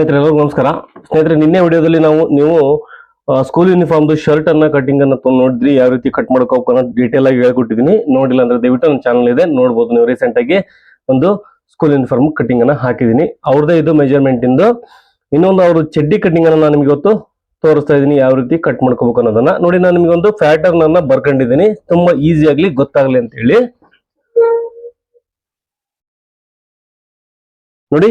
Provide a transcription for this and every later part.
ಸ್ನೇಹಿತರೆ, ಎಲ್ಲರಿಗೂ ನಮಸ್ಕಾರ. ಸ್ನೇಹಿತರೆ, ನಿನ್ನೆ ವಿಡಿಯೋದಲ್ಲಿ ನಾವು ನೀವು ಸ್ಕೂಲ್ ಯೂನಿಫಾರ್ಮ್ದು ಶರ್ಟ್ ಅನ್ನ ಕಟಿಂಗ್ ಅನ್ನ ನೋಡಿದ್ರಿ, ಯಾವ ರೀತಿ ಕಟ್ ಮಾಡ್ಕೋಬೇಕು ಅನ್ನೋ ಡೀಟೇಲ್ ಆಗಿ ಹೇಳ್ಕೊಟ್ಟಿದ್ದೀನಿ ನೋಡಿಲ್ಲ ಅಂದ್ರೆ ದಯವಿಟ್ಟು ನನ್ನ ಚಾನಲ್ ಇದೆ, ನೋಡ್ಬೋದು ನೀವು ರೀಸೆಂಟ್ ಆಗಿ ಒಂದು ಸ್ಕೂಲ್ ಯೂನಿಫಾರ್ಮ್ ಕಟಿಂಗ್ ಅನ್ನ ಹಾಕಿದ್ದೀನಿ ಅವ್ರದೇ ಇದು ಮೆಜರ್ಮೆಂಟ್ ಇಂದು. ಇನ್ನೊಂದು ಅವರು ಚಡ್ಡಿ ಕಟಿಂಗ್ ಅನ್ನ ನಾನು ನಿಮ್ಗೆ ಇವತ್ತು ತೋರಿಸ್ತಾ ಇದ್ದೀನಿ ಯಾವ ರೀತಿ ಕಟ್ ಮಾಡ್ಕೋಬೇಕು ಅನ್ನೋದನ್ನ. ನೋಡಿ, ನಾನು ನಿಮ್ಗೆ ಒಂದು ಪ್ಯಾಟರ್ನ್ ಅನ್ನ ಬರ್ಕೊಂಡಿದ್ದೀನಿ ತುಂಬಾ ಈಸಿ ಆಗ್ಲಿ, ಗೊತ್ತಾಗ್ಲಿ ಅಂತ ಹೇಳಿ ನೋಡಿ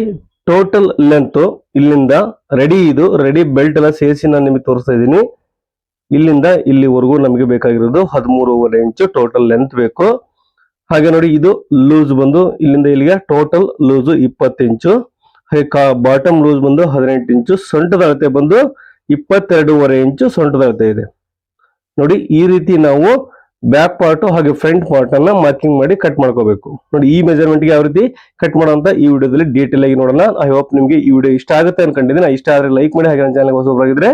ಟೋಟಲ್ ಲೆಂತ್ ಇಲ್ಲಿಂದ ರೆಡಿ ಇದು ರೆಡಿ ಬೆಲ್ಟ್ ಎಲ್ಲ ಸೇರಿಸಿ ನಾನು ನಿಮಗೆ ತೋರಿಸ್ತಾ ಇದ್ದೀನಿ. ಇಲ್ಲಿಂದ ಇಲ್ಲಿವರೆಗೂ ನಮಗೆ ಬೇಕಾಗಿರೋದು ಹದಿಮೂರುವರೆ ಇಂಚು ಟೋಟಲ್ ಲೆಂತ್ ಬೇಕು. ಹಾಗೆ ನೋಡಿ ಇದು ಲೂಸ್ ಬಂದು, ಇಲ್ಲಿಂದ ಇಲ್ಲಿಗೆ ಟೋಟಲ್ ಲೂಸ್ ಇಪ್ಪತ್ತು ಇಂಚು ಹಾಗೆ ಬಾಟಮ್ ಲೂಸ್ ಬಂದು ಹದಿನೆಂಟು ಇಂಚು ಸೊಂಟದ ಅಳತೆ ಬಂದು ಇಪ್ಪತ್ತೆರಡೂವರೆ ಇಂಚು ಸೊಂಟದ ಅಳತೆ ಇದೆ. ನೋಡಿ ಈ ರೀತಿ ನಾವು ಬ್ಯಾಕ್ ಪಾರ್ಟ್ ಹಾಗೆ ಫ್ರಂಟ್ ಪಾರ್ಟ್ ಮಾರ್ಕಿಂಗ್ ಮಾಡಿ ಕಟ್ ಮಾಡ್ಕೋಬೇಕು. ನೋಡಿ, ಈ ಮೆಜರ್ಮೆಂಟ್ಗೆ ಯಾವ ರೀತಿ ಕಟ್ ಮಾಡೋಂತ ಈ ವಿಡಿಯೋದಲ್ಲಿ ಡೀಟೇಲ್ ಆಗಿ ನೋಡೋಣ. ಐ ಹೋಪ್ ನಿಮ್ಗೆ ಈ ವಿಡಿಯೋ ಇಷ್ಟ ಆಗುತ್ತೆ ಅನ್ಕೊಂಡಿದ್ದೀನಿ. ಇಷ್ಟ ಆದ್ರೆ ಲೈಕ್ ಮಾಡಿ, ಹಾಗೆ ನನ್ನ ಚಾನಲ್ ಹೊಸಬ್ರಾಗಿದ್ರೆ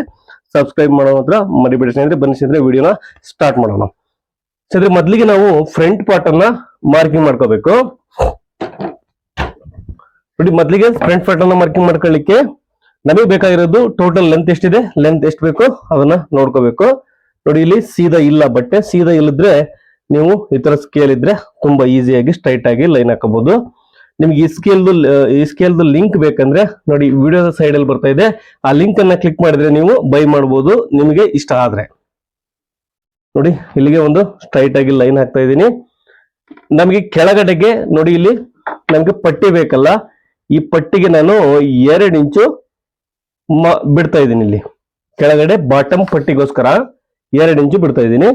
ಸಬ್ಸ್ಕ್ರೈಬ್ ಮಾಡೋ ಹತ್ರ ಮರಿಬೇಡಿ ಸ್ನೇಹಿತರೆ. ಬನ್ನಿ ವಿಡಿಯೋನ ಸ್ಟಾರ್ಟ್ ಮಾಡೋಣ. ಸ್ನೇಹಿತರೆ, ಮೊದಲಿಗೆ ನಾವು ಫ್ರಂಟ್ ಪಾರ್ಟ್ ಅನ್ನ ಮಾರ್ಕಿಂಗ್ ಮಾಡ್ಕೋಬೇಕು. ನೋಡಿ, ಮೊದಲಿಗೆ ಫ್ರಂಟ್ ಪಾರ್ಟ್ ಅನ್ನ ಮಾರ್ಕಿಂಗ್ ಮಾಡ್ಕೊಳ್ಳಿಕ್ಕೆ ನಮಗೆ ಬೇಕಾಗಿರೋದು ಟೋಟಲ್ ಲೆಂತ್ ಎಷ್ಟಿದೆ? ಲೆಂತ್ ಎಷ್ಟು ಬೇಕು? ಅದನ್ನ ನೋಡ್ಕೋಬೇಕು. ನೋಡಿ ಇಲ್ಲಿ ಸೀದಾ ಇಲ್ಲ ಬಟ್ಟೆ, ಸೀದಾ ಇಲ್ಲದ್ರೆ ನೀವು ಈ ತರ ಸ್ಕೇಲ್ ಇದ್ರೆ ತುಂಬಾ ಈಸಿಯಾಗಿ ಸ್ಟ್ರೈಟ್ ಆಗಿ ಲೈನ್ ಹಾಕಬಹುದು. ನಿಮ್ಗೆ ಈ ಸ್ಕೇಲ್ದು ಈ ಸ್ಕೇಲ್ದು ಲಿಂಕ್ ಬೇಕಂದ್ರೆ ನೋಡಿ ವಿಡಿಯೋದ ಸೈಡ್ ಅಲ್ಲಿ ಬರ್ತಾ ಇದೆ. ಆ ಲಿಂಕ್ ಅನ್ನ ಕ್ಲಿಕ್ ಮಾಡಿದ್ರೆ ನೀವು ಬೈ ಮಾಡಬಹುದು ನಿಮಗೆ ಇಷ್ಟ ಆದ್ರೆ. ನೋಡಿ, ಇಲ್ಲಿಗೆ ಒಂದು ಸ್ಟ್ರೈಟ್ ಆಗಿ ಲೈನ್ ಹಾಕ್ತಾ ಇದ್ದೀನಿ. ನಮಗೆ ಕೆಳಗಡೆಗೆ ನೋಡಿ ಇಲ್ಲಿ ನಮ್ಗೆ ಪಟ್ಟಿ ಬೇಕಲ್ಲ, ಈ ಪಟ್ಟಿಗೆ ನಾನು ಎರಡು ಇಂಚು ಬಿಡ್ತಾ ಇದ್ದೀನಿ ಇಲ್ಲಿ. ಕೆಳಗಡೆ ಬಾಟಮ್ ಪಟ್ಟಿಗೋಸ್ಕರ. ಎರಡು ಇಂಚು ಬಿಡ್ತಾ ಇದ್ದೀನಿ.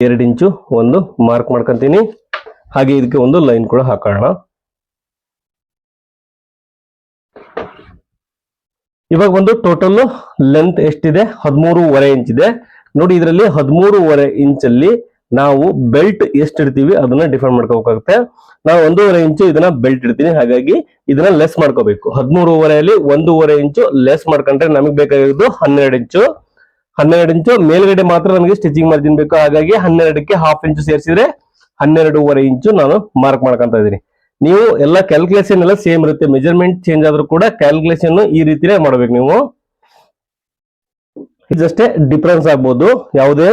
ಎರಡು ಇಂಚು ಒಂದು ಮಾರ್ಕ್ ಮಾಡ್ಕೊಂತೀನಿ. ಹಾಗೆ ಇದಕ್ಕೆ ಒಂದು ಲೈನ್ ಕೂಡ ಹಾಕೋಣ. ಇವಾಗ ಒಂದು ಟೋಟಲ್ ಲೆಂತ್ ಎಷ್ಟಿದೆ? ಹದಿಮೂರುವರೆ ಇಂಚ್ ಇದೆ. ನೋಡಿ, ಇದರಲ್ಲಿ ಹದಿಮೂರುವರೆ ಇಂಚಲ್ಲಿ ನಾವು ಬೆಲ್ಟ್ ಎಷ್ಟು ಇಡ್ತೀವಿ ಅದನ್ನ ಡಿಫೈನ್ ಮಾಡ್ಕೋಬೇಕಾಗುತ್ತೆ. ನಾವು ಒಂದೂವರೆ ಇಂಚು ಇದನ್ನ ಬೆಲ್ಟ್ ಇಡ್ತೀನಿ. ಹಾಗಾಗಿ ಇದನ್ನ ಲೆಸ್ ಮಾಡ್ಕೋಬೇಕು. ಹದಿಮೂರುವರೆಯಲ್ಲಿ ಒಂದೂವರೆ ಇಂಚು ಲೆಸ್ ಮಾಡ್ಕೊಂಡ್ರೆ ನಮಗೆ ಬೇಕಾಗಿರೋದು ಹನ್ನೆರಡು ಇಂಚು. ಹನ್ನೆರಡು ಇಂಚು, ಮೇಲ್ಗಡೆ ಮಾತ್ರ ನನಗೆ ಸ್ಟಿಚಿಂಗ್ ಮಾರ್ಜಿನ್ ಬೇಕು. ಹಾಗಾಗಿ ಹನ್ನೆರಡಕ್ಕೆ ಹಾಫ್ ಇಂಚು ಸೇರಿಸಿದ್ರೆ ಹನ್ನೆರಡೂವರೆ ಇಂಚು ನಾನು ಮಾರ್ಕ್ ಮಾಡ್ಕೊಂತ ಇದ್ದೀನಿ. ನೀವು ಎಲ್ಲ ಕ್ಯಾಲ್ಕುಲೇಷನ್ ಎಲ್ಲ ಸೇಮ್ ಇರುತ್ತೆ. ಮೆಜರ್ಮೆಂಟ್ ಚೇಂಜ್ ಆದ್ರೂ ಕೂಡ ಕ್ಯಾಲ್ಕುಲೇಷನ್ ಈ ರೀತಿನೇ ಮಾಡ್ಬೇಕು ನೀವು. ಇದಷ್ಟೇ ಡಿಫ್ರೆನ್ಸ್ ಆಗ್ಬೋದು. ಯಾವುದೇ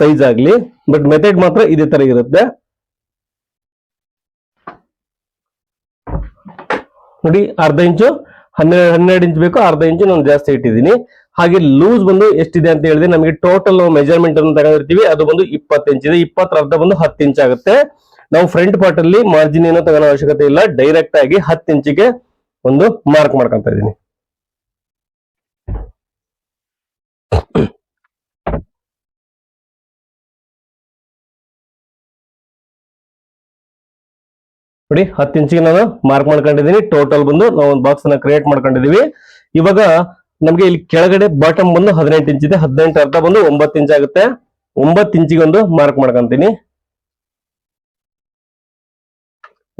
ಸೈಜ್ ಆಗ್ಲಿ. ಬಟ್ ಮೆಥಡ್ ಮಾತ್ರ ಇದೇ ತರ ಇರುತ್ತೆ. ನೋಡಿ, ಅರ್ಧ ಇಂಚು ಹನ್ನೆರಡು ಹನ್ನೆರಡು ಇಂಚ್ ಬೇಕು ಅರ್ಧ ಇಂಚು ನಾನು ಜಾಸ್ತಿ ಇಟ್ಟಿದ್ದೀನಿ. ಹಾಗೆ ಲೂಸ್ ಬಂದು ಎಷ್ಟಿದೆ ಅಂತ ಹೇಳಿದ್ರೆ ನಮಗೆ ಟೋಟಲ್ ಮೆಜರ್ಮೆಂಟ್ ಅನ್ನು ತಗೊಂಡಿರ್ತೀವಿ. ಅದು ಬಂದು ಇಪ್ಪತ್ತು ಇಂಚ್ ಇದೆ. ಇಪ್ಪತ್ತರ ಅರ್ಧ ಬಂದು ಹತ್ತು ಇಂಚ್ ಆಗುತ್ತೆ. ನಾವು ಫ್ರಂಟ್ ಪಾರ್ಟ್ ಅಲ್ಲಿ ಮಾರ್ಜಿನ್ ಏನೋ ತಗೊಳ್ಳೋ ಅವಶ್ಯಕತೆ ಇಲ್ಲ. ಡೈರೆಕ್ಟ್ ಆಗಿ ಹತ್ತು ಇಂಚಿಗೆ ಒಂದು ಮಾರ್ಕ್ ಮಾಡ್ಕೊಂತ ಇದ್ದೀನಿ. ನೋಡಿ, ಹತ್ತು ಇಂಚಿಗೆ ನಾನು ಮಾರ್ಕ್ ಮಾಡ್ಕೊಂಡಿದ್ದೀನಿ. ಟೋಟಲ್ ಬಂದು ನಾವು ಒಂದು ಬಾಕ್ಸ್ ಅನ್ನ ಕ್ರಿಯೇಟ್ ಮಾಡ್ಕೊಂಡಿದೀವಿ. ಇವಾಗ ನಮ್ಗೆ ಇಲ್ಲಿ ಕೆಳಗಡೆ ಬಾಟಮ್ ಬಂದು ಹದಿನೆಂಟು ಇಂಚ್ ಇದೆ. ಹದಿನೆಂಟು ಅರ್ಧ ಬಂದು ಒಂಬತ್ತು ಇಂಚ್ ಆಗುತ್ತೆ. ಒಂಬತ್ತು ಇಂಚಿಗೆ ಒಂದು ಮಾರ್ಕ್ ಮಾಡ್ಕೊಂತೀನಿ.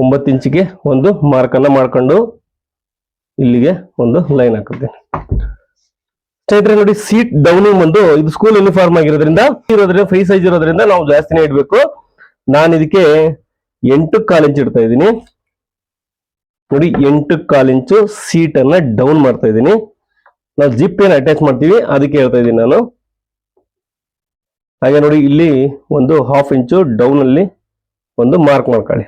ಒಂಬತ್ತು ಇಂಚಿಗೆ ಒಂದು ಮಾರ್ಕ್ ಅನ್ನ ಮಾಡ್ಕೊಂಡು ಇಲ್ಲಿಗೆ ಒಂದು ಲೈನ್ ಹಾಕುತ್ತೇನೆ ಸ್ನೇಹಿತರೆ, ನೋಡಿ ಸೀಟ್ ಡೌನಿಂಗ್ ಬಂದು ಇದು ಸ್ಕೂಲ್ ಯೂನಿಫಾರ್ಮ್ ಆಗಿರೋದ್ರಿಂದ, ಇರೋದ್ರಿಂದ ಫ್ರೀ ಸೈಜ್ ಇರೋದ್ರಿಂದ ನಾವು ಜಾಸ್ತಿನೇ ಇಡಬೇಕು. ನಾನು ಇದಕ್ಕೆ ಎಂಟು ಕಾಲಿಂಚು ಇಡ್ತಾ ಇದ್ದೀನಿ. ನೋಡಿ, ಎಂಟು ಕಾಲು ಇಂಚು ಸೀಟ್ ಅನ್ನ ಡೌನ್ ಮಾಡ್ತಾ ಇದ್ದೀನಿ. ನಾವು ಜಿಪ್ ಏನ್ ಅಟ್ಯಾಚ್ ಮಾಡ್ತೀವಿ, ಅದಕ್ಕೆ ಹೇಳ್ತಾ ಇದ್ದೀನಿ ನಾನು. ಹಾಗೆ ನೋಡಿ, ಇಲ್ಲಿ ಒಂದು ಹಾಫ್ ಇಂಚು ಡೌನ್ ಅಲ್ಲಿ ಒಂದು ಮಾರ್ಕ್ ಮಾಡ್ಕೊಳ್ಳಿ.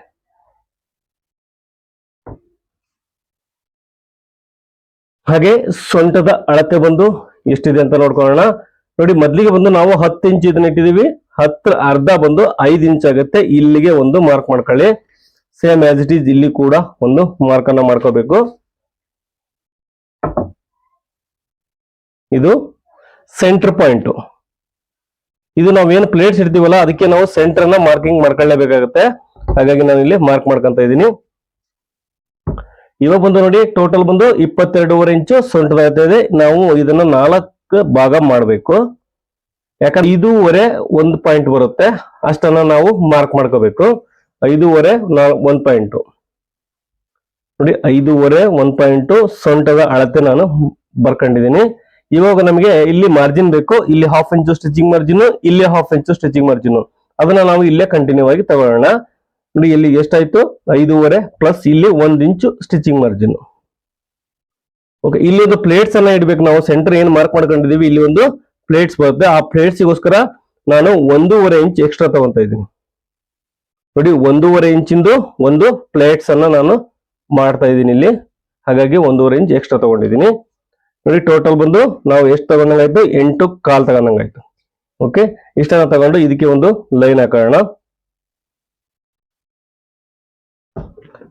ಹಾಗೆ ಸೊಂಟದ ಅಳತೆ ಬಂದು ಎಷ್ಟಿದೆ ಅಂತ ನೋಡ್ಕೊಳ್ಳೋಣ. ನೋಡಿ, ಮೊದ್ಲಿಗೆ ಬಂದು ನಾವು ಹತ್ತು ಇಂಚ್ ಇದನ್ನ ಇಟ್ಟಿದೀವಿ ಹತ್ರ ಅರ್ಧ ಬಂದು ಐದು ಇಂಚ್ ಆಗುತ್ತೆ. ಇಲ್ಲಿಗೆ ಒಂದು ಮಾರ್ಕ್ ಮಾಡ್ಕೊಳ್ಳಿ. ಸೇಮ್ ಆಸ್ ಇಟ್ ಈಸ್ ಇಲ್ಲಿ ಕೂಡ ಒಂದು ಮಾರ್ಕ್ ಅನ್ನ ಮಾಡ್ಕೋಬೇಕು. ಇದು ಸೆಂಟರ್ ಪಾಯಿಂಟ್ ಇದು ನಾವೇನು ಪ್ಲೇಟ್ಸ್ ಇಡ್ತೀವಲ್ಲ, ಅದಕ್ಕೆ ನಾವು ಸೆಂಟರ್ ಅನ್ನ ಮಾರ್ಕಿಂಗ್ ಮಾಡ್ಕೊಳ್ಳೇಬೇಕಾಗುತ್ತೆ. ಹಾಗಾಗಿ ನಾನು ಇಲ್ಲಿ ಮಾರ್ಕ್ ಮಾಡ್ಕೊಂತ ಇದ್ದೀನಿ. ಇವಾಗ ಬಂದು ನೋಡಿ ಟೋಟಲ್ ಬಂದು ಇಪ್ಪತ್ತೆರಡೂವರೆ ಇಂಚು ಸೊಂಟದ ಅಳತೆ ಇದೆ. ನಾವು ಇದನ್ನ ನಾಲ್ಕು ಭಾಗ ಮಾಡಬೇಕು. ಯಾಕಂದ್ರೆ ಐದೂವರೆ ಒಂದು ಪಾಯಿಂಟ್ ಬರುತ್ತೆ. ಅಷ್ಟನ್ನ ನಾವು ಮಾರ್ಕ್ ಮಾಡ್ಕೋಬೇಕು. ಐದೂವರೆ ಒಂದ್ ಪಾಯಿಂಟ್ ನೋಡಿ, ಐದೂವರೆ ಒಂದ್ ಪಾಯಿಂಟ್ ಸೊಂಟದ ಅಳತೆ ನಾನು ಬರ್ಕೊಂಡಿದ್ದೀನಿ ಇವಾಗ ನಮಗೆ ಇಲ್ಲಿ ಮಾರ್ಜಿನ್ ಬೇಕು, ಇಲ್ಲಿ ಹಾಫ್ ಇಂಚು ಸ್ಟಿಚಿಂಗ್ ಮಾರ್ಜಿನ್ ಇಲ್ಲಿ ಹಾಫ್ ಇಂಚು ಸ್ಟಿಚಿಂಗ್ ಮಾರ್ಜಿನ್ ಅದನ್ನ ನಾವು ಇಲ್ಲೇ ಕಂಟಿನ್ಯೂ ಆಗಿ ತಗೊಳ್ಳೋಣ. ನೋಡಿ, ಇಲ್ಲಿ ಎಷ್ಟಾಯ್ತು? ಐದೂವರೆ ಪ್ಲಸ್ ಇಲ್ಲಿ ಒಂದ್ ಇಂಚು ಸ್ಟಿಚಿಂಗ್ ಮಾರ್ಜಿನ್ ಓಕೆ ಇಲ್ಲಿ ಒಂದು ಪ್ಲೇಟ್ಸ್ ಅನ್ನ ಇಡ್ಬೇಕು. ನಾವು ಸೆಂಟರ್ ಏನ್ ಮಾರ್ಕ್ ಮಾಡ್ಕೊಂಡಿದೀವಿ? ಇಲ್ಲಿ ಒಂದು ಪ್ಲೇಟ್ಸ್ ಬರುತ್ತೆ. ಆ ಪ್ಲೇಟ್ಸ್ಗೋಸ್ಕರ ನಾನು ಒಂದೂವರೆ ಇಂಚ್ ಎಕ್ಸ್ಟ್ರಾ ತಗೊಂತ ಇದ್ದೀನಿ. ನೋಡಿ, ಒಂದೂವರೆ ಇಂಚಿಂದು ಒಂದು ಪ್ಲೇಟ್ಸ್ ಅನ್ನ ನಾನು ಮಾಡ್ತಾ ಇದ್ದೀನಿ ಇಲ್ಲಿ. ಹಾಗಾಗಿ ಒಂದೂವರೆ ಇಂಚ್ ಎಕ್ಸ್ಟ್ರಾ ತಗೊಂಡಿದ್ದೀನಿ. ನೋಡಿ ಟೋಟಲ್ ಬಂದು ನಾವು ಎಷ್ಟು ತಗೊಂಡಂಗಾಯ್ತು? ಎಂಟು ಕಾಲ್ ತಗೊಂಡಂಗಾಯ್ತು. ಓಕೆ ಇಷ್ಟನ್ನ ತಗೊಂಡು ಇದಕ್ಕೆ ಒಂದು ಲೈನ್ ಹಾಕೋಣ.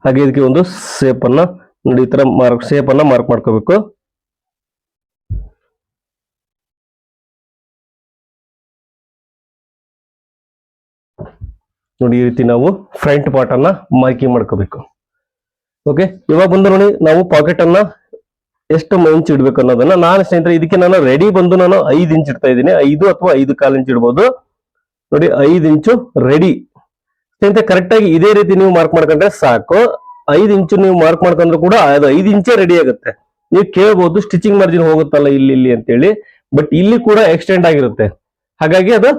ಹಾಗೆ ಇದಕ್ಕೆ ಒಂದು ಸೇಪ್ ನೋಡಿ, ಈ ತರ ಮಾರ್ಕ್ ಸೇಪ್ ಮಾರ್ಕ್ ಮಾಡ್ಕೋಬೇಕು. ನೋಡಿ, ಈ ರೀತಿ ನಾವು ಫ್ರಂಟ್ ಪಾರ್ಟ್ ಅನ್ನ ಮಾರ್ಕಿಂಗ್ ಮಾಡ್ಕೋಬೇಕು. ಓಕೆ ಇವಾಗ ಬಂದು ನೋಡಿ, ನಾವು ಪಾಕೆಟ್ ಅನ್ನ ಎಷ್ಟು ಇಂಚ್ ಇಡ್ಬೇಕು ಅನ್ನೋದನ್ನ ನಾನು ಸ್ನೇಹಿತರೆ, ಇದಕ್ಕೆ ನಾನು ರೆಡಿ ಬಂದು ನಾನು ಐದು ಇಂಚ್ ಇಡ್ತಾ ಇದ್ದೀನಿ. ಐದು ಅಥವಾ ಐದು ಕಾಲು ಇಂಚ್ ಇಡ್ಬೋದು. ನೋಡಿ, ಐದು ಇಂಚು ರೆಡಿ ಸ್ನೇಹಿತರೆ ಕರೆಕ್ಟ್ ಆಗಿ ಇದೇ ರೀತಿ ನೀವು ಮಾರ್ಕ್ ಮಾಡ್ಕೊಂಡ್ರೆ ಸಾಕು. ಐದು ಇಂಚು ನೀವು ಮಾರ್ಕ್ ಮಾಡ್ಕೊಂಡ್ರು ಕೂಡ ಅದು ಐದು ಇಂಚೇ ರೆಡಿ ಆಗುತ್ತೆ. ನೀವು ಕೇಳ್ಬಹುದು ಸ್ಟಿಚಿಂಗ್ ಮಾರ್ಜಿನ್ ಹೋಗುತ್ತಲ್ಲ ಇಲ್ಲಿ ಇಲ್ಲಿ ಅಂತೇಳಿ. ಬಟ್ ಇಲ್ಲಿ ಕೂಡ ಎಕ್ಸ್ಟೆಂಡ್ ಆಗಿರುತ್ತೆ. ಹಾಗಾಗಿ ಅದು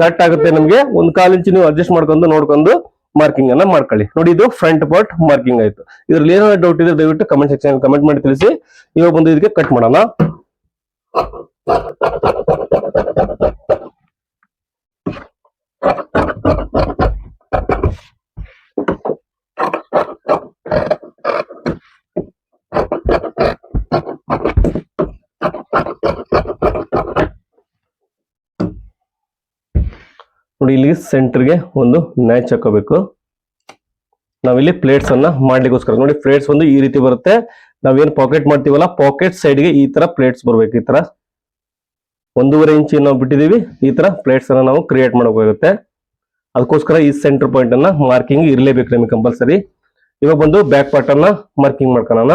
ಕರೆಕ್ಟ್ ಆಗುತ್ತೆ ನಮಗೆ. ಒಂದ್ ಕಾಲ್ ಇಂಚು ನೀವು ಅಡ್ಜಸ್ಟ್ ಮಾಡ್ಕೊಂಡು ನೋಡ್ಕೊಂಡು ಮಾರ್ಕಿಂಗ್ ಅನ್ನ ಮಾಡ್ಕೊಳ್ಳಿ. ನೋಡಿ, ಇದು ಫ್ರಂಟ್ ಪಾರ್ಟ್ ಮಾರ್ಕಿಂಗ್ ಆಯ್ತು. ಇದ್ರಲ್ಲಿ ಏನಾದ್ರು ಡೌಟ್ ಇದ್ರೆ ದಯವಿಟ್ಟು ಕಮೆಂಟ್ ಸೆಕ್ಷನ್ ಕಮೆಂಟ್ ಮಾಡಿ ತಿಳಿಸಿ. ಇವಾಗ ಬಂದು ಇದಕ್ಕೆ ಕಟ್ ಮಾಡೋಣ ನೋಡಿ ಇಲ್ಲಿ ಸೆಂಟರ್ಗೆ ಒಂದು ನ್ಯಾಚ್ ಹಾಕೋಬೇಕು. ನಾವಿಲ್ಲಿ ಪ್ಲೇಟ್ಸ್ ಅನ್ನ ಮಾಡ್ಲಿಕ್ಕೋಸ್ಕರ, ನೋಡಿ ಪ್ಲೇಟ್ಸ್ ಒಂದು ಈ ರೀತಿ ಬರುತ್ತೆ. ನಾವೇನು ಪಾಕೆಟ್ ಮಾಡ್ತೀವಲ್ಲ ಪಾಕೆಟ್ ಸೈಡ್ಗೆ ಈ ತರ ಪ್ಲೇಟ್ಸ್ ಬರ್ಬೇಕು, ಈ ತರ. ಒಂದೂವರೆ ಇಂಚ್ ನಾವು ಬಿಟ್ಟಿದೀವಿ, ಈ ತರ ಪ್ಲೇಟ್ಸ್ ಅನ್ನ ನಾವು ಕ್ರಿಯೇಟ್ ಮಾಡಬೇಕಾಗುತ್ತೆ. ಅದಕ್ಕೋಸ್ಕರ ಈ ಸೆಂಟರ್ ಪಾಯಿಂಟ್ ಅನ್ನ ಮಾರ್ಕಿಂಗ್ ಇರಲೇಬೇಕು ನಿಮಗೆ ಕಂಪಲ್ಸರಿ ಇವಾಗ ಬಂದು ಬ್ಯಾಕ್ ಪಾರ್ಟ್ ಅನ್ನ ಮಾರ್ಕಿಂಗ್ ಮಾಡ್ಕೊಳ್ಳೋಣ.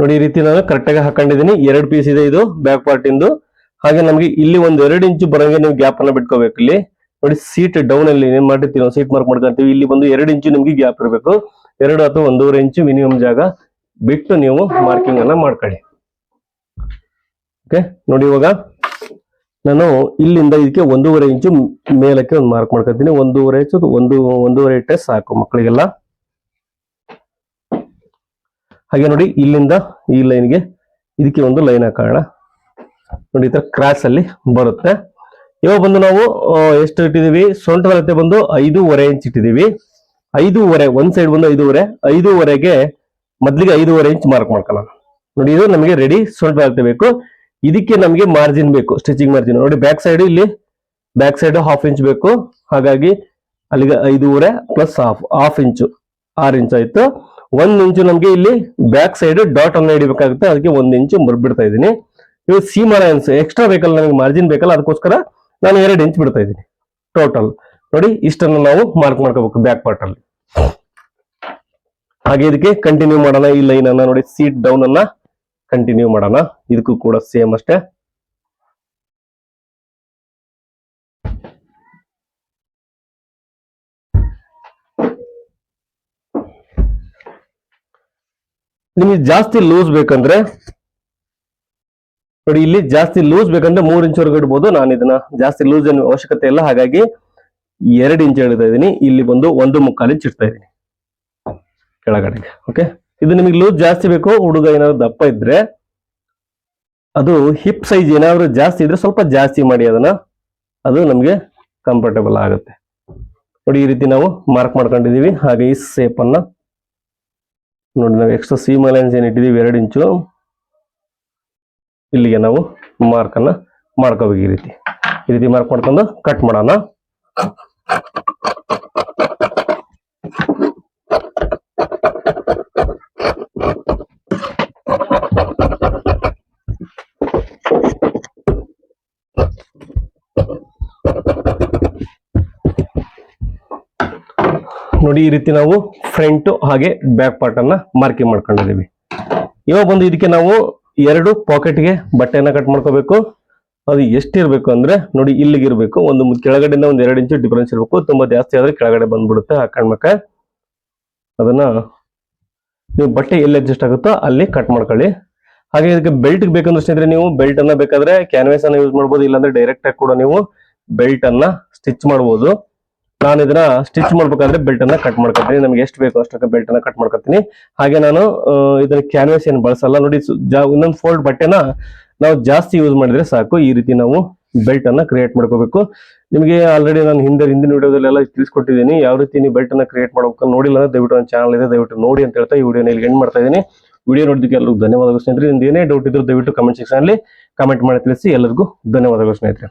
ನೋಡಿ ಈ ರೀತಿ ನಾನು ಕರೆಕ್ಟಾಗಿ ಹಾಕೊಂಡಿದ್ದೀನಿ. ಎರಡು ಪೀಸ್ ಇದೆ ಇದು ಬ್ಯಾಕ್ ಪಾರ್ಟ್ ಇಂದು. ಹಾಗೆ ನಮಗೆ ಇಲ್ಲಿ ಒಂದ್ ಎರಡು ಇಂಚು ಬರಂಗೆ ನೀವು ಗ್ಯಾಪ್ ಅನ್ನ ಬಿಟ್ಕೋಬೇಕು ಇಲ್ಲಿ. ನೋಡಿ ಸೀಟ್ ಡೌನ್ ಅಲ್ಲಿ ಏನ್ ಮಾಡಿರ್ತೀವಿ ಸೀಟ್ ಮಾರ್ಕ್ ಮಾಡ್ಕೊಂತೀವಿ. ಇಲ್ಲಿ ಬಂದು ಎರಡು ಇಂಚು ನಿಮ್ಗೆ ಗ್ಯಾಪ್ ಇರಬೇಕು. ಎರಡು ಅಥವಾ ಒಂದೂವರೆ ಇಂಚು ಮಿನಿಮಮ್ ಜಾಗ ಬಿಟ್ಟು ನೀವು ಮಾರ್ಕಿಂಗ್ ಅನ್ನ ಮಾಡ್ಕೊಳ್ಳಿ. ಓಕೆ ನೋಡಿ ಇವಾಗ ನಾನು ಇಲ್ಲಿಂದ ಇದಕ್ಕೆ ಒಂದೂವರೆ ಇಂಚು ಮೇಲಕ್ಕೆ ಒಂದು ಮಾರ್ಕ್ ಮಾಡ್ಕೊತೀನಿ ಒಂದೂವರೆ ಇಂಚು ಒಂದು, ಒಂದೂವರೆ ಇಟ್ಟೆ ಸಾಕು ಮಕ್ಕಳಿಗೆಲ್ಲ. ಹಾಗೆ ನೋಡಿ, ಇಲ್ಲಿಂದ ಈ ಲೈನ್ಗೆ ಇದಕ್ಕೆ ಒಂದು ಲೈನ್ ಹಾಕೋಣ. ನೋಡಿ, ಈ ತರ ಕ್ರಾಸ್ ಅಲ್ಲಿ ಬರುತ್ತೆ. ಇವಾಗ ಬಂದು ನಾವು ಎಷ್ಟು ಇಟ್ಟಿದೀವಿ ಸೊಂಟದ ಅಳತೆ ಬಂದು ಐದೂವರೆ ಇಂಚ್ ಇಟ್ಟಿದೀವಿ ಐದೂವರೆ, ಒಂದ್ ಸೈಡ್ ಬಂದು ಐದೂವರೆ. ಐದೂವರೆಗೆ ಮೊದ್ಲಿಗೆ ಐದೂವರೆ ಇಂಚ್ ಮಾರ್ಕ್ ಮಾಡ್ಕೊಳ್ಳೋಣ. ನೋಡಿ, ಇದು ನಮಗೆ ರೆಡಿ ಸೊಂಟ ಅಳತೆ ಬೇಕು. ಇದಕ್ಕೆ ನಮಗೆ ಮಾರ್ಜಿನ್ ಬೇಕು ಸ್ಟಿಚಿಂಗ್ ಮಾರ್ಜಿನ್ ನೋಡಿ ಬ್ಯಾಕ್ ಸೈಡ್ ಇಲ್ಲಿ ಬ್ಯಾಕ್ ಸೈಡ್ ಹಾಫ್ ಇಂಚ್ ಬೇಕು. ಹಾಗಾಗಿ ಅಲ್ಲಿಗೆ ಐದೂವರೆ ಪ್ಲಸ್ ಹಾಫ್ ಹಾಫ್ ಇಂಚು ಆರು ಇಂಚ್ ಆಯ್ತು. ಒಂದ್ ಇಂಚು ನಮ್ಗೆ ಇಲ್ಲಿ ಬ್ಯಾಕ್ ಸೈಡ್ ಡಾಟ್ ಅನ್ನ ಹಿಡಿಬೇಕಾಗುತ್ತೆ. ಅದಕ್ಕೆ ಒಂದ್ ಇಂಚು ಮುರ್ಬಿಡ್ತಾ ಇದ್ದೀನಿ. ಇವು ಸೀಮ್ ಅಲಯನ್ಸ್ ಎಕ್ಸ್ಟ್ರಾ ಬೇಕಲ್ಲ ನನಗೆ ಮಾರ್ಜಿನ್ ಬೇಕಲ್ಲ, ಅದಕ್ಕೋಸ್ಕರ ನಾನು ಎರಡು ಇಂಚ್ ಬಿಡ್ತಾ ಇದ್ದೀನಿ. ಟೋಟಲ್ ನೋಡಿ, ಇಷ್ಟನ್ನು ನಾವು ಮಾರ್ಕ್ ಮಾಡ್ಕೋಬೇಕು ಬ್ಯಾಕ್ ಪಾರ್ಟ್ ಅಲ್ಲಿ. ಹಾಗೆ ಇದಕ್ಕೆ ಕಂಟಿನ್ಯೂ ಮಾಡೋಣ. ಈ ಲೈನ್ ಅನ್ನ ನೋಡಿ ಸೀಟ್ ಡೌನ್ ಅನ್ನ ಕಂಟಿನ್ಯೂ ಮಾಡೋಣ. ಇದಕ್ಕೂ ಕೂಡ ಸೇಮ್ ಅಷ್ಟೇ. ನಿಮಗೆ ಜಾಸ್ತಿ ಲೂಸ್ ಬೇಕಂದ್ರೆ ನೋಡಿ, ಇಲ್ಲಿ ಜಾಸ್ತಿ ಲೂಸ್ ಬೇಕಂದ್ರೆ ಮೂರ್ ಇಂಚ್ ವರೆಗೂ ಇಡ್ಬೋದು. ನಾನು ಇದನ್ನ ಜಾಸ್ತಿ ಲೂಸ್ ಏನು ಅವಶ್ಯಕತೆ ಇಲ್ಲ. ಹಾಗಾಗಿ ಎರಡು ಇಂಚ್ ಹೇಳ್ತಾ ಇದ್ದೀನಿ ಇಲ್ಲಿ ಬಂದು ಒಂದು ಮುಕ್ಕಾಲು ಇಂಚ್ ಇಡ್ತಾ ಇದ್ದೀನಿ ಕೆಳಗಡೆಗೆ ಓಕೆ ಇದು ನಿಮಗೆ ಲೂಸ್ ಜಾಸ್ತಿ ಬೇಕು. ಹುಡುಗ ಏನಾದ್ರು ದಪ್ಪ ಇದ್ರೆ, ಅದು ಹಿಪ್ ಸೈಜ್ ಏನಾದ್ರು ಜಾಸ್ತಿ ಇದ್ರೆ ಸ್ವಲ್ಪ ಜಾಸ್ತಿ ಮಾಡಿ ಅದನ್ನ ಅದು ನಮಗೆ ಕಂಫರ್ಟಬಲ್ ಆಗುತ್ತೆ. ನೋಡಿ, ಈ ರೀತಿ ನಾವು ಮಾರ್ಕ್ ಮಾಡ್ಕೊಂಡಿದೀವಿ ಹಾಗೆ ಈ ಸೇಪ್ ಅನ್ನ ನೋಡಿ, ನಾವು ಎಕ್ಸ್ಟ್ರಾ ಸೀಮ್ ಲೈನ್ಸ್ ಏನ್ ಇಟ್ಟಿದೀವಿ ಎರಡು ಇಂಚು ಇಲ್ಲಿಗೆ ನಾವು ಮಾರ್ಕ್ ಅನ್ನ ಮಾಡ್ಕೋಬೇಕು ಈ ರೀತಿ. ಈ ರೀತಿ ಮಾರ್ಕ್ ಮಾಡ್ಕೊಂಡು ಕಟ್ ಮಾಡೋಣ. ನೋಡಿ ಈ ರೀತಿ ನಾವು ಫ್ರಂಟ್ ಹಾಗೆ ಬ್ಯಾಕ್ ಪಾರ್ಟ್ ಅನ್ನ ಮಾರ್ಕಿಂಗ್ ಮಾಡ್ಕೊಂಡಿದ್ದೀವಿ. ಇವಾಗ ಬಂದು ಇದಕ್ಕೆ ನಾವು ಎರಡು ಪಾಕೆಟ್ಗೆ ಬಟ್ಟೆಯನ್ನು ಕಟ್ ಮಾಡ್ಕೋಬೇಕು. ಅದು ಎಷ್ಟಿರಬೇಕು ಅಂದ್ರೆ, ನೋಡಿ ಇಲ್ಲಿಗೆ ಇರಬೇಕು ಒಂದು ಕೆಳಗಡೆಯಿಂದ ಒಂದು ಎರಡು ಇಂಚು ಡಿಫ್ರೆನ್ಸ್ ಇರಬೇಕು. ತುಂಬಾ ಜಾಸ್ತಿ ಆದರೆ ಕೆಳಗಡೆ ಬಂದ್ಬಿಡುತ್ತೆ ಕಣ್ಮಕ್ಕೆ. ಅದನ್ನ ನೀವು ಬಟ್ಟೆ ಎಲ್ಲಿ ಅಡ್ಜಸ್ಟ್ ಆಗುತ್ತೋ ಅಲ್ಲಿ ಕಟ್ ಮಾಡ್ಕೊಳ್ಳಿ. ಹಾಗೆ ಇದಕ್ಕೆ ಬೆಲ್ಟ್ ಬೇಕಂದ್ರೆ ಸ್ನೇಹಿತರೆ, ನೀವು ಬೆಲ್ಟ್ ಅನ್ನ ಬೇಕಾದ್ರೆ ಕ್ಯಾನ್ವಾಸ್ ಅನ್ನ ಯೂಸ್ ಮಾಡ್ಬೋದು, ಇಲ್ಲಾಂದ್ರೆ ಡೈರೆಕ್ಟ್ ಆಗಿ ಕೂಡ ನೀವು ಬೆಲ್ಟ್ ಅನ್ನ ಸ್ಟಿಚ್ ಮಾಡ್ಬೋದು. ನಾನು ಇದನ್ನ ಸ್ಟಿಚ್ ಮಾಡ್ಬೇಕಾದ್ರೆ ಬೆಲ್ಟ್ ಅನ್ನ ಕಟ್ ಮಾಡ್ಕೊತೀನಿ. ನಮ್ಗೆ ಎಷ್ಟು ಬೇಕೋ ಅಷ್ಟಕ್ಕೆ ಬೆಲ್ಟ್ ಅನ್ನ ಕಟ್ ಮಾಡ್ಕೊತೀನಿ. ಹಾಗೆ ನಾನು ಇದನ್ನ ಕ್ಯಾನ್ವಾಸ್ ಏನು ಬಳಸಲ್ಲ. ನೋಡಿ ಇನ್ನೊಂದು ಫೋಲ್ಡ್ ಬಟ್ಟೆನ ನಾವು ಜಾಸ್ತಿ ಯೂಸ್ ಮಾಡಿದ್ರೆ ಸಾಕು. ಈ ರೀತಿ ನಾವು ಬೆಲ್ಟ್ ಅನ್ನ ಕ್ರಿಯೇಟ್ ಮಾಡ್ಕೋಬೇಕು. ನಿಮಗೆ ಆಲ್ರೆಡಿ ನಾನು ಹಿಂದೆ, ಹಿಂದಿನ ವಿಡಿಯೋದಲ್ಲೆಲ್ಲ ತಿಳಿಸ್ಕೊಟ್ಟಿದ್ದೀನಿ. ಯಾವ ರೀತಿ ನೀವು ಬೆಲ್ಟ್ ಅನ್ನ ಕ್ರಿಯೇಟ್ ಮಾಡ್ಬೇಕು ನೋಡಿಲ್ಲ ಅಂದ್ರೆ ದಯವಿಟ್ಟು ನನ್ನ ಚಾನಲ್ ಇದೆ. ದಯವಿಟ್ಟು ನೋಡಿ ಅಂತ ಹೇಳ್ತಾ ಈ ವಿಡಿಯೋನ ಇಲ್ಲಿ ಎಂಡ್ ಮಾಡ್ತಾ ಇದ್ದೀನಿ. ವಿಡಿಯೋ ನೋಡಿದ್ದಕ್ಕೆ ಎಲ್ಲರಿಗೂ ಧನ್ಯವಾದಗಳು ಸ್ನೇಹಿತರೆ. ನಿಮ್ದು ಏನೇ ಡೌಟ್ ಇದ್ರೆ ದಯವಿಟ್ಟು ಕಮೆಂಟ್ ಸೆಕ್ಷನ್ ಅಲ್ಲಿ ಕಮೆಂಟ್ ಮಾಡಿ ತಿಳಿಸಿ. ಎಲ್ಲರಿಗೂ ಧನ್ಯವಾದಗಳು ಸ್ನೇಹಿತರೆ.